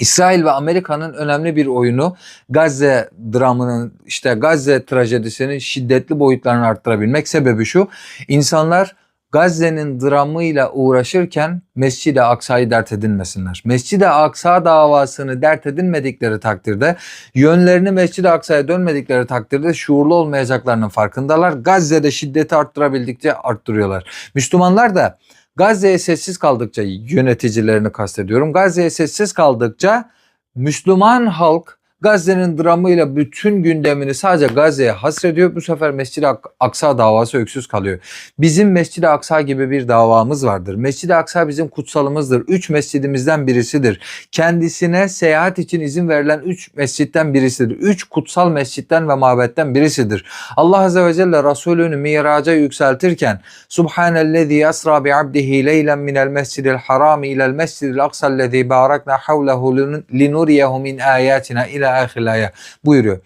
İsrail ve Amerika'nın önemli bir oyunu Gazze dramının işte Gazze trajedisinin şiddetli boyutlarını arttırabilmek sebebi şu. İnsanlar Gazze'nin dramıyla uğraşırken Mescid-i Aksa'yı dert edinmesinler. Mescid-i Aksa davasını dert edinmedikleri takdirde, yönlerini Mescid-i Aksa'ya dönmedikleri takdirde şuurlu olmayacaklarının farkındalar. Gazze'de şiddeti arttırabildikçe arttırıyorlar. Müslümanlar da Gazze'ye sessiz kaldıkça yöneticilerini kastediyorum. Gazze'ye sessiz kaldıkça Müslüman halk Gazze'nin dramıyla bütün gündemini sadece Gazze'ye hasrediyor. Bu sefer Mescid-i Ak- Aksa davası öksüz kalıyor. Bizim Mescid-i Aksa gibi bir davamız vardır. Mescid-i Aksa bizim kutsalımızdır. Üç mescidimizden birisidir. Kendisine seyahat için izin verilen üç mescitten birisidir. Üç kutsal mescitten ve mabetten birisidir. Allah Azze ve Celle Resulünü miraca yükseltirken Subhanellezi yasra bi abdihi leylen minel mescidil harami ilel mescidil aksallezi barakna havlehu linuriyehu min ayatina ila ahir ayet buyuruyor.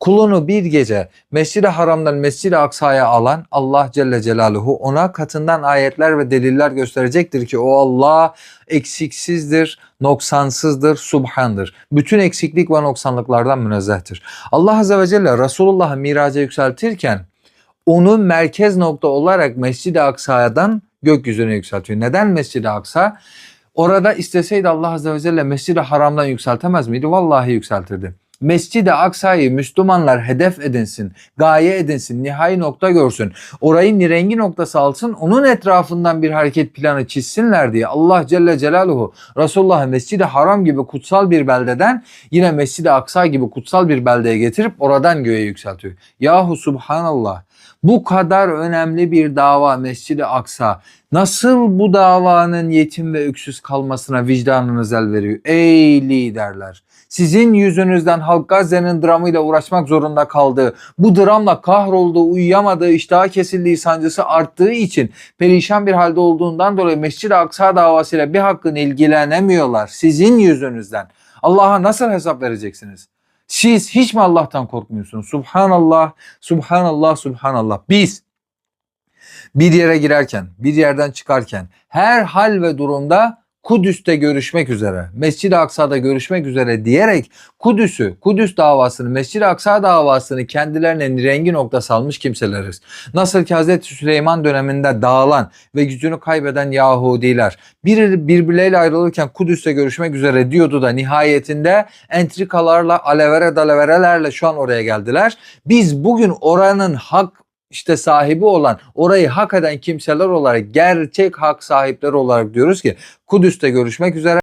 Kulunu bir gece Mescid-i Haram'dan Mescid-i Aksa'ya alan Allah Celle Celaluhu ona katından ayetler ve deliller gösterecektir ki o Allah eksiksizdir, noksansızdır, subhandır. Bütün eksiklik ve noksanlıklardan münezzehtir. Allah Azze ve Celle Resulullah'ı miraca yükseltirken onu merkez nokta olarak Mescid-i Aksa'dan gökyüzüne yükseltiyor. Neden Mescid-i Aksa? Orada isteseydi Allah Azze ve Celle Mescid-i Haram'dan yükseltemez miydi? Vallahi yükseltirdi. Mescid-i Aksa'yı Müslümanlar hedef edinsin, gaye edinsin, nihai nokta görsün. Orayı nirengi noktası alsın, onun etrafından bir hareket planı çizsinler diye Allah Celle Celaluhu Resulullah'ı Mescid-i Haram gibi kutsal bir beldeden yine Mescid-i Aksa gibi kutsal bir beldeye getirip oradan göğe yükseltiyor. Yahu Subhanallah bu kadar önemli bir dava Mescid-i Aksa nasıl bu davanın yetim ve öksüz kalmasına vicdanınız el veriyor? Ey liderler! Sizin yüzünüzden halk Gazze'nin dramıyla uğraşmak zorunda kaldığı, bu dramla kahrolduğu, uyuyamadığı, iştahı kesildiği sancısı arttığı için perişan bir halde olduğundan dolayı Mescid-i Aksa davasıyla bir hakkın ilgilenemiyorlar. Sizin yüzünüzden. Allah'a nasıl hesap vereceksiniz? Siz hiç mi Allah'tan korkmuyorsunuz? Subhanallah, Subhanallah, Subhanallah. Biz bir yere girerken, bir yerden çıkarken her hal ve durumda Kudüs'te görüşmek üzere, Mescid-i Aksa'da görüşmek üzere diyerek Kudüs'ü, Kudüs davasını, Mescid-i Aksa davasını kendilerine rengi noktası almış kimseleriz. Nasıl ki Hz. Süleyman döneminde dağılan ve gücünü kaybeden Yahudiler bir, birbirleriyle ayrılırken Kudüs'te görüşmek üzere diyordu da nihayetinde entrikalarla, alevere dalaverelerle şu an oraya geldiler. Biz bugün oranın hak işte sahibi olan, orayı hak eden kimseler olarak gerçek hak sahipleri olarak diyoruz ki Kudüs'te görüşmek üzere